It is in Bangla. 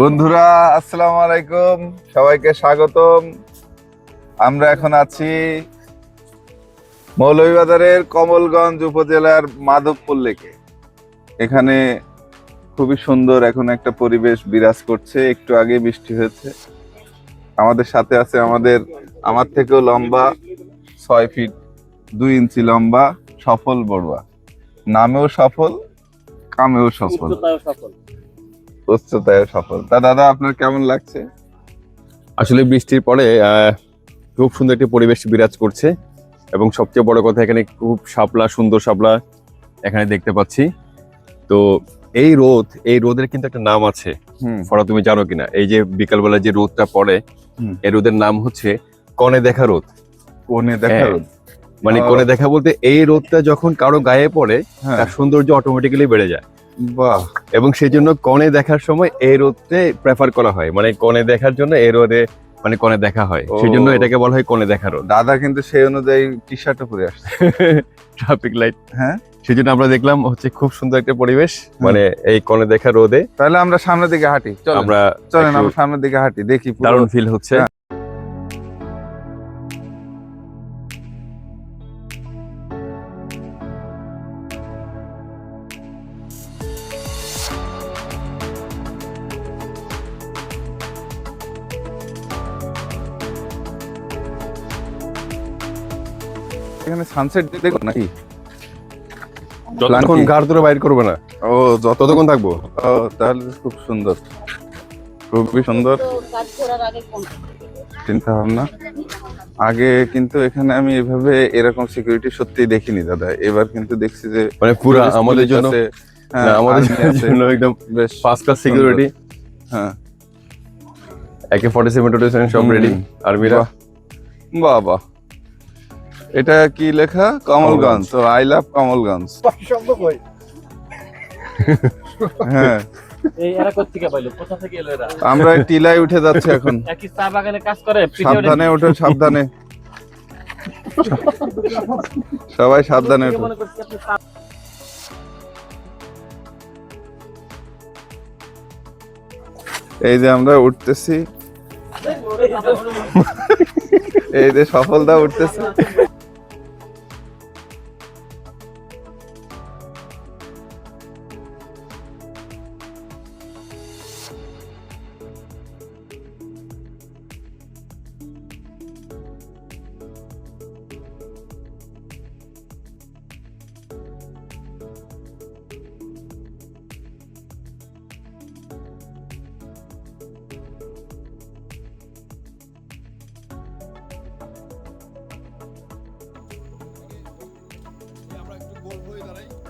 বন্ধুরা, আসসালামু আলাইকুম। সবাইকে স্বাগতম। আমরা এখন আছি মৌলভীবাজারের কমলগঞ্জ উপজেলার মাধবপুর লেকে। এখানে খুবই সুন্দর এখন একটা পরিবেশ বিরাজ করছে। একটু আগে বৃষ্টি হয়েছে। আমাদের সাথে আছে আমাদের, আমার থেকেও লম্বা ছয় ফিট দুই ইঞ্চি লম্বা সফল বড়ুয়া। নামেও সফল, কামেও সফল। সফল। উচ্চতায় সফল। তা দাদা আপনার কেমন লাগছে? আসলে বৃষ্টির পরে খুব সুন্দর একটি পরিবেশ বিরাজ করছে এবং সবচেয়ে বড় কথা এখানে খুব শাপলা সুন্দর শাপলা এখানে দেখতে পাচ্ছি। তো এই রোদ এই রোদের কিন্তু একটা নাম আছে। ফরা তুমি জানো কিনা? এই যে বিকালবেলা যে রোদটা পড়ে এই রোদের নাম হচ্ছে কনে দেখা রোদ। কনে দেখা হ্যাঁ। রোদ। মানে কনে দেখা বলতে এই রোদটা যখন কারও গায়ে পড়ে হ্যাঁ। তার সৌন্দর্য অটোমেটিক্যালি বেড়ে যায়। বাহ। এবং সেই জন্য কনে দেখার সময় এই রোদে প্রেফার করা হয়। মানে কনে দেখার জন্য এই রোদে মানে কনে দেখা হয়। সেই জন্য এটাকে বলা হয় কনে দেখা রোদ। দাদা কিন্তু সেই অনুযায়ী টি শার্টও পরে আসছে। ট্রাফিক লাইট হ্যাঁ? সেই জন্য আমরা দেখলাম হচ্ছে খুব সুন্দর একটা পরিবেশ। মানে এই কনে দেখা রোদে। তাহলে আমরা সামনের দিকে হাঁটি। চলেন। আমরা চলেন আমরা সামনের দিকে হাঁটি। দেখি দারুণ ফিল হচ্ছে। এখানে সানসেট দেখো নাকি? যতক্ষণ। গাড় ধরে বাইর করবে না। ও যত ততক্ষণ থাকব? ও তাহলে খুব সুন্দর। খুবই সুন্দর। চিন্তা ভাবনা। আগে কিন্তু এখানে আমি এভাবে এরকম সিকিউরিটি সত্যি দেখিনি দাদা। এবার কিন্তু দেখছি যে মানে পুরো আমাদের জন্য আছে, হ্যাঁ, আমাদের জন্য একদম বেশ ফার্স্ট ক্লাস সিকিউরিটি হ্যাঁ। একে ফর্টি সেভেন সব। রেডি আর্মিরা। বাহ বাহ। এটা কি লেখা? কমলগঞ্জ। তো আই লাভ কমলগঞ্জ। হ্যাঁ। এই এরা কোথেকে পাইলো? কোথা থেকে এলো এরা? আমরা টিলায় উঠে যাচ্ছি এখন। সাবধানে ওঠো সাবধানে। সবাই সাবধানে ওঠো। এই যে আমরা উঠতেছি। এই যে সফলতা উঠতেছে। হয়ে দাঁড়াই